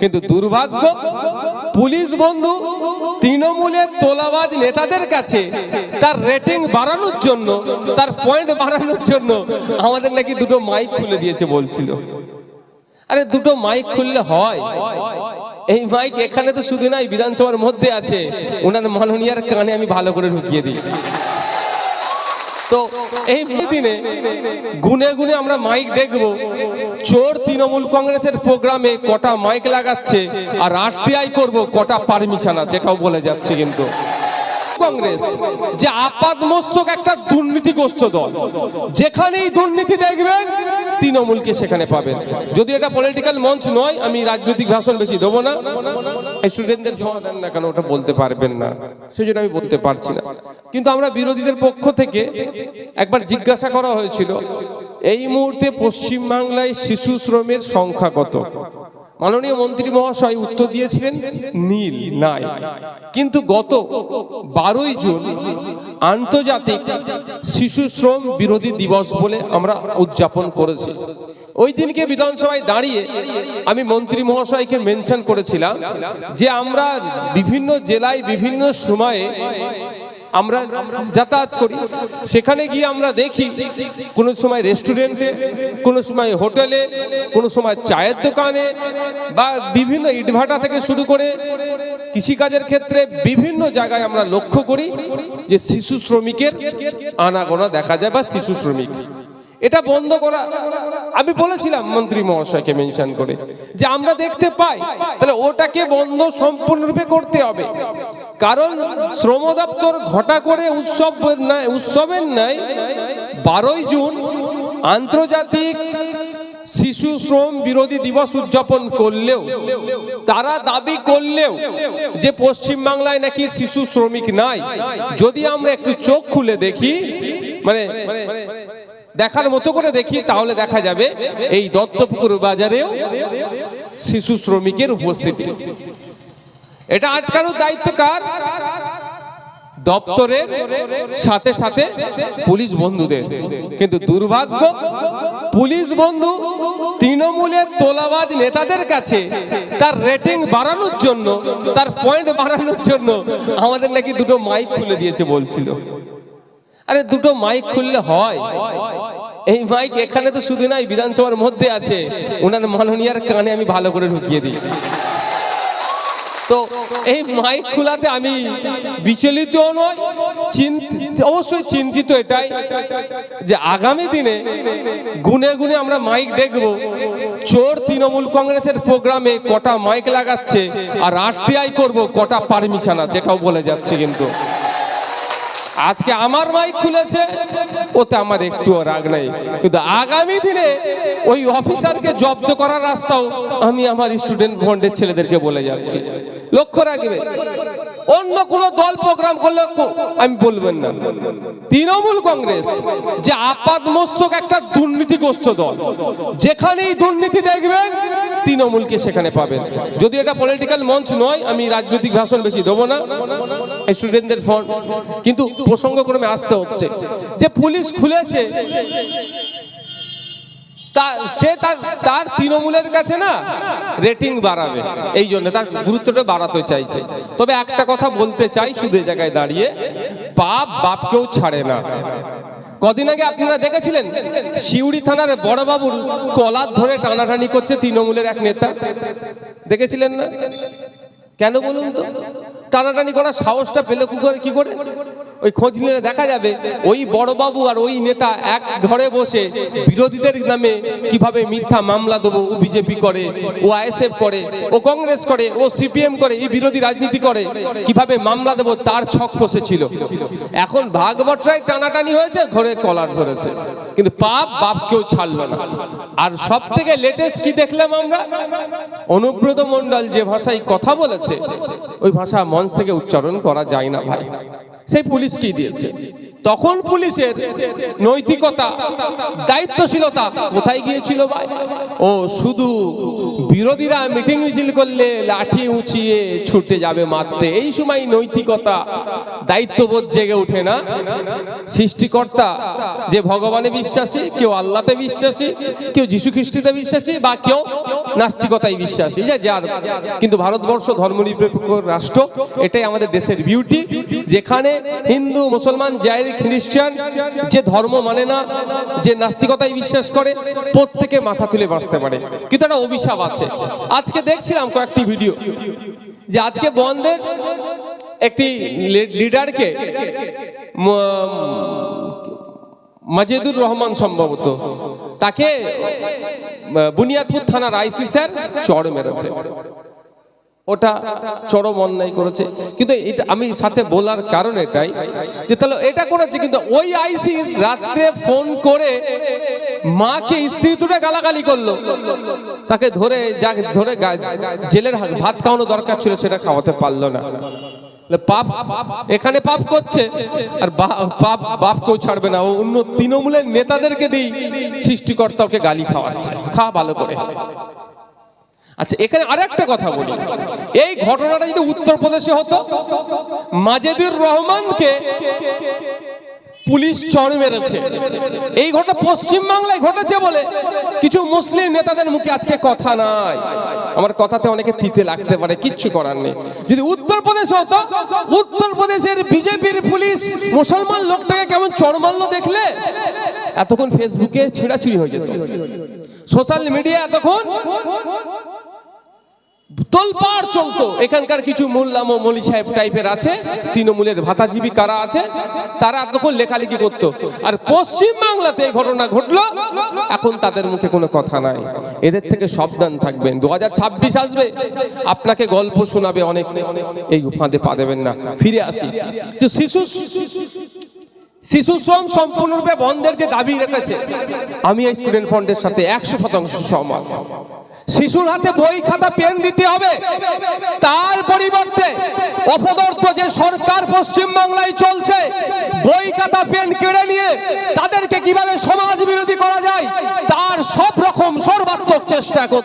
কিন্তু দুর্ভাগ্য, পুলিশ বন্ধু তৃণমূলের তোলাবাজ নেতাদের কাছে তার রেটিং বাড়ানোর জন্য, তার পয়েন্ট বাড়ানোর জন্য আমাদের নাকি দুটো মাইক খুলে দিয়েছে বলছিল। আরে দুটো মাইক খুললে হয়। এই মাইক এখানে তো শুধু নাই, বিধানসভার মধ্যে আছে। ওনার মাননীয়ার কানে আমি ভালো করে ঢুকিয়ে দিই। তো এই দিনে গুনে গুনে আমরা মাইক দেখব চোর তৃণমূল কংগ্রেসের প্রোগ্রামে কটা মাইক লাগাচ্ছে আর আরটিআই করব, কটা পারমিশন আছে, এটাও বলে যাচ্ছে কিন্তু। কংগ্রেস, যে আপাদ মস্তক একটা দুর্নীতিগ্রস্ত দল, যেখানেই দুর্নীতি দেখবেন, তৃণমূলকে সেখানে পাবেন। যদি এটা পলিটিক্যাল মঞ্চ নয়, আমি রাজনৈতিক ভাষণ বেশি দেবো না। স্টুডেন্টদের সমাধান না কেন, ওটা বলতে পারবেন না। সেই জন্য আমি বলতে পারছি না। কিন্তু আমরা বিরোধীদের পক্ষ থেকে একবার জিজ্ঞাসা করা হয়েছিল এই মুহূর্তে পশ্চিমবাংলায় শিশু শ্রমের সংখ্যা কত? মাননীয় মন্ত্রী মহাশয় উত্তর দিয়েছিলেন, নীল, নাই। কিন্তু গত বারোই জুন আন্তর্জাতিক শিশু শ্রম বিরোধী দিবস বলে আমরা উদযাপন করেছি। ওই দিনকে বিধানসভায় দাঁড়িয়ে আমি মন্ত্রী মহাশয়কে মেনশন করেছিলাম যে আমরা বিভিন্ন জেলায় বিভিন্ন সময়ে আমরা যাতায়াত করি। সেখানে গিয়ে আমরা দেখি, কোনো সময় রেস্টুরেন্টে, কোনো সময় হোটেলে, কোনো সময় চায়ের দোকানে বা বিভিন্ন ইটভাটা থেকে শুরু করে কৃষিকাজের ক্ষেত্রে বিভিন্ন জায়গায় আমরা লক্ষ্য করি যে শিশু শ্রমিকের আনাগোনা দেখা যায় বা শিশু শ্রমিক। এটা বন্ধ করা, আমি বলেছিলাম মন্ত্রী মহাশয়কে মেনশন করে, যে আমরা দেখতে পাই, তাহলে ওটাকে বন্ধ সম্পূর্ণরূপে করতে হবে। কারণ শ্রম দপ্তর ঘটা করে উৎসব উৎসবের নাই, বারোই জুন আন্তর্জাতিক শিশু শ্রম বিরোধী দিবস উদযাপন করলেও, তারা দাবি করলেও যে পশ্চিম বাংলায় নাকি শিশু শ্রমিক নাই। যদি আমরা একটু চোখ খুলে দেখি মানে দেখার মতো করে দেখি, তাহলে দেখা যাবে এই দত্তপুকুর বাজারেও শিশু শ্রমিকের উপস্থিতি। এটা আটকানোর দায়িত্ব কার? দপ্তরের সাথে সাথে পুলিশ বন্ধুদের। কিন্তু দুর্ভাগ্য, পুলিশ বন্ধু তৃণমূলের তোলাবাজ নেতাদের কাছে তার রেটিং বাড়ানোর জন্য, তার পয়েন্ট বাড়ানোর জন্য আমাদের নাকি দুটো মাইক খুলে দিয়েছে বলছিল। আরে দুটো মাইক খুললে হয়। এই মাইক এখানে তো শুধু নাই, বিধানসভার মধ্যে আছে। ওনার মাননীয়ার কানে আমি ভালো করে ঢুকিয়ে দিই। তো এই মাইক খোলাতে আমি বিচলিত নয় অবশ্যই চিন্তিত এটাই যে আগামী দিনে গুনে গুনে আমরা মাইক দেখব। চোর তৃণমূল কংগ্রেসের প্রোগ্রামে কটা মাইক লাগাচ্ছে আর আরটিআই করব, কটা পারমিশন আছে, এটাও বলে যাচ্ছে কিন্তু। আজকে আমার মাইক খুলেছে, ওতে আমার একটুও রাগ নাই। কিন্তু আগামী দিনে ওই অফিসারকে জব্দ করার রাস্তাও আমি আমার স্টুডেন্ট বন্ডের ছেলেদেরকে বলে যাচ্ছি। লক্ষ্য রাখবে। অন্য কোন দল প্রোগ্রাম করলে আমি বলবেন না। তৃণমূল কংগ্রেস, যে আপাদ মস্তক একটা দুর্নীতিগ্রস্ত দল, যেখানেই দুর্নীতি দেখবেন, তৃণমূলকে সেখানে পাবেন। যদি এটা পলিটিক্যাল মঞ্চ নয়, আমি রাজনৈতিক ভাষণ বেশি দেবো না স্টুডেন্টদের ফোন। কিন্তু প্রসঙ্গক্রমে আসতে হচ্ছে। যে পুলিশ খুলেছে সে তার তার তৃণমূলের কাছে না রেটিং বাড়াবে। এই জন্য তার গুরুত্বটা বাড়াতে চাইছে। তবে একটা কথা বলতে চাই শুধু জায়গায় দাঁড়িয়ে বাপ বাপকেও ছাড়ে না। কদিন আগে আপনারা দেখেছিলেন শিউড়ি থানার বড়বাবুর কলার ধরে টানাটানি করছে তৃণমূলের এক নেতা। দেখেছিলেন না? কেন বলুন তো? টানাটানি করার সাহসটা পেলে কি করে কি করে? ওই খোঁজ নিলে দেখা যাবে ওই বড়বাবু আর ওই নেতা এক ঘরে বসে বিরোধীদের নামে কীভাবে মিথ্যা মামলা দেবো, ও বিজেপি করে, ও আইএসএফ করে, ও কংগ্রেস করে, ও সিপিএম করে, এই বিরোধী রাজনীতি করে, কীভাবে মামলা দেবো তার ছক কষেছিল এখন ভাগবটরায় টানাটানি হয়েছে, ঘরে কলার ধরেছে। কিন্তু পাপ বাপকেও ছাড়লো না। আর সব থেকে লেটেস্ট কি দেখলাম আমরা? অনুব্রত মণ্ডল যে ভাষায় কথা বলেছে, ওই ভাষা মঞ্চ থেকে উচ্চারণ করা যায় না ভাই। সেই পুলিশ কি দিয়েছে? তখন পুলিশের নৈতিকতা দায়িত্বশীলতা কোথায় গিয়েছিল ভাই? ও শুধু বিরোধীরা মিটিং মিছিল করলে লাঠি উঁচিয়ে ছুটে যাবে মারতে। এই সময় নৈতিকতা দায়িত্ববোধ জেগে ওঠে না। সৃষ্টিকর্তা যে ভগবানে বিশ্বাসী, কেউ আল্লাহতে বিশ্বাসী, কেউ যীশু খ্রিস্টিতে বিশ্বাসী, বা কেউ নাস্তিকতায় বিশ্বাসী। যে, যার কিন্তু ভারতবর্ষ ধর্মনিরপেক্ষ রাষ্ট্র, এটাই আমাদের দেশের বিউটি যেখানে হিন্দু, মুসলমান জাইর খ্রিস্টান যে ধর্ম মানে না, যে নাস্তিকতায় বিশ্বাস করে, প্রত্যেকে মাথা তুলে বাঁচতে পারে। কিন্তু একটা অভিশাপ আছে। আজকে দেখছিলাম কয়েকটি ভিডিও যে আজকে বন্ধের একটি লিডারকে মাজেদুর রহমান সম্ভবত, তাকে বুনিয়াদপুর থানার আইসি স্যার চড় মেরেছে। ওটা চরম অন্যায় করেছে। কিন্তু এটা আমি সাথে বলার কারণ এটাই যে তাহলে এটা করেছে, কিন্তু ওই আইসি রাত্রে ফোন করে মাকে স্ত্রী তুলে গালাগালি করল। তাকে ধরে যা ধরে জেলের ভাত খাওয়ানো দরকার ছিল, সেটা খাওয়াতে পারল না। পাপ, এখানে পাপ করছে। আর পাপ বাপ কেউ ছাড়বে না। ও অন্য তৃণমূলের নেতাদেরকে দিই সৃষ্টিকর্তা ওকে গালি খাওয়াচ্ছে। খা ভালো করে। আচ্ছা এখানে আরেকটা কথা বলি। এই ঘটনাটা যদি উত্তরপ্রদেশে হতো, মাজেদুর রহমানকে পুলিশ চড় মেরেছে। এই ঘটনা পশ্চিম বাংলায় ঘটেছে বলে কিছু মুসলিম নেতাদের মুখে আজকে কথা নাই। আমার কথাতে অনেকে তিতে লাগতে পারে, কিচ্ছু করার নেই। যদি উত্তরপ্রদেশ হতো, উত্তরপ্রদেশের বিজেপির পুলিশ মুসলমান লোকটাকে কেমন মারলো দেখলে? এতক্ষণ ফেসবুকে ছিঁড়াছিড়ি হয়ে যেত। সোশ্যাল মিডিয়া এতক্ষণ তোলপাড় চলতো। এখানকার কিছু মোল্লাম মলি সাহেব টাইপের আছে, তৃণমূলের ভাতাজীবী কারা আছে, তারা তখন লেখালেখি করতো। আর পশ্চিম বাংলাতে এই ঘটনা ঘটলো, এখন তাদের মুখে কোনো কথা নাই। এদের থেকে সাবধান থাকবেন। দু হাজার ছাব্বিশ আসবে, আপনাকে গল্প শোনাবে অনেক। এই ফাঁদে পা দেবেন না। ফিরে আসি। তো শিশু শিশু শ্রম সম্পূর্ণরূপে বন্ধের যে দাবি রেখেছে, আমি এই স্টুডেন্ট ফ্রন্টের সাথে একশো শতাংশ সহমত শিশুর হাতে বই, খাতা, পেন দিতে হবে। তার পরিবর্তে অপদর্থ যে সরকার পশ্চিমবাংলায় চলছে, বই, খাতা, পেন কেড়ে নিয়ে তাদেরকে কীভাবে সমাজ বিরোধী করা যায়, তার সব রকম সর্বাত্মক চেষ্টা করতে